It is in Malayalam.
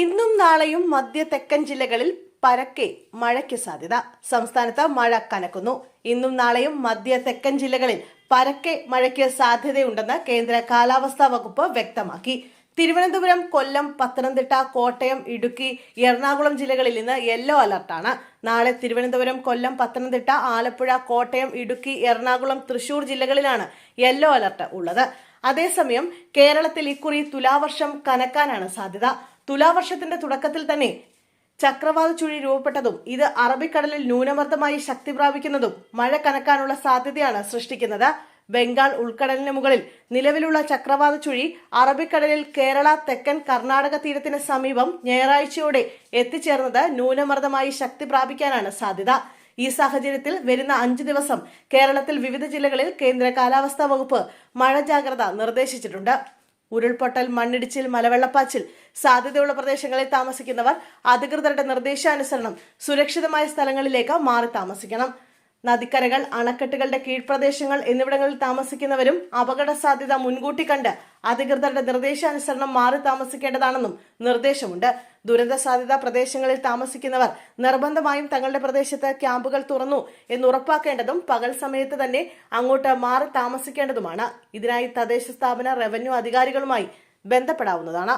ഇന്നും നാളെയും മധ്യ തെക്കൻ ജില്ലകളിൽ പരക്കെ മഴയ്ക്ക് സാധ്യത. സംസ്ഥാനത്ത് മഴ കനക്കുന്നു. ഇന്നും നാളെയും മധ്യ തെക്കൻ ജില്ലകളിൽ പരക്കെ മഴയ്ക്ക് സാധ്യതയുണ്ടെന്ന് കേന്ദ്ര കാലാവസ്ഥാ വകുപ്പ് വ്യക്തമാക്കി. തിരുവനന്തപുരം കൊല്ലം പത്തനംതിട്ട കോട്ടയം ഇടുക്കി എറണാകുളം ജില്ലകളിൽ ഇന്ന് യെല്ലോ അലർട്ടാണ്. നാളെ തിരുവനന്തപുരം കൊല്ലം പത്തനംതിട്ട ആലപ്പുഴ കോട്ടയം ഇടുക്കി എറണാകുളം തൃശൂർ ജില്ലകളിലാണ് യെല്ലോ അലർട്ട് ഉള്ളത്. അതേസമയം കേരളത്തിൽ ഇക്കുറി തുലാവർഷം കനക്കാനാണ് സാധ്യത. തുലാവർഷത്തിന്റെ തുടക്കത്തിൽ തന്നെ ചക്രവാത ചുഴി രൂപപ്പെട്ടതും ഇത് അറബിക്കടലിൽ ന്യൂനമർദ്ദമായി ശക്തി പ്രാപിക്കുന്നതും മഴ കനക്കാനുള്ള സാധ്യതയാണ് സൃഷ്ടിക്കുന്നത്. ബംഗാൾ ഉൾക്കടലിന് മുകളിൽ നിലവിലുള്ള ചക്രവാത ചുഴി അറബിക്കടലിൽ കേരള തെക്കൻ കർണാടക തീരത്തിന് സമീപം ഞായറാഴ്ചയോടെ എത്തിച്ചേർന്നത് ന്യൂനമർദ്ദമായി ശക്തി പ്രാപിക്കാനാണ് സാധ്യത. ഈ സാഹചര്യത്തിൽ വരുന്ന അഞ്ച് ദിവസം കേരളത്തിൽ വിവിധ ജില്ലകളിൽ കേന്ദ്ര കാലാവസ്ഥാ വകുപ്പ് മഴ ജാഗ്രത നിർദ്ദേശിച്ചിട്ടുണ്ട്. ഉരുൾപൊട്ടൽ മണ്ണിടിച്ചിൽ മലവെള്ളപ്പാച്ചിൽ സാധ്യതയുള്ള പ്രദേശങ്ങളിൽ താമസിക്കുന്നവർ അധികൃതരുടെ നിർദ്ദേശാനുസരണം സുരക്ഷിതമായ സ്ഥലങ്ങളിലേക്ക് മാറി താമസിക്കണം. നദിക്കരകൾ അണക്കെട്ടുകളുടെ കീഴ്പ്രദേശങ്ങൾ എന്നിവിടങ്ങളിൽ താമസിക്കുന്നവരും അപകട സാധ്യത മുൻകൂട്ടി കണ്ട് അധികൃതരുടെ നിർദ്ദേശാനുസരണം മാറി താമസിക്കേണ്ടതാണെന്നും നിർദ്ദേശമുണ്ട്. ദുരന്ത സാധ്യത പ്രദേശങ്ങളിൽ താമസിക്കുന്നവർ നിർബന്ധമായും തങ്ങളുടെ പ്രദേശത്ത് ക്യാമ്പുകൾ തുറന്നു എന്ന് ഉറപ്പാക്കേണ്ടതും പകൽ സമയത്ത് തന്നെ അങ്ങോട്ട് മാറി താമസിക്കേണ്ടതുമാണ്. ഇതിനായി തദ്ദേശ സ്ഥാപന റവന്യൂ അധികാരികളുമായി ബന്ധപ്പെടാവുന്നതാണ്.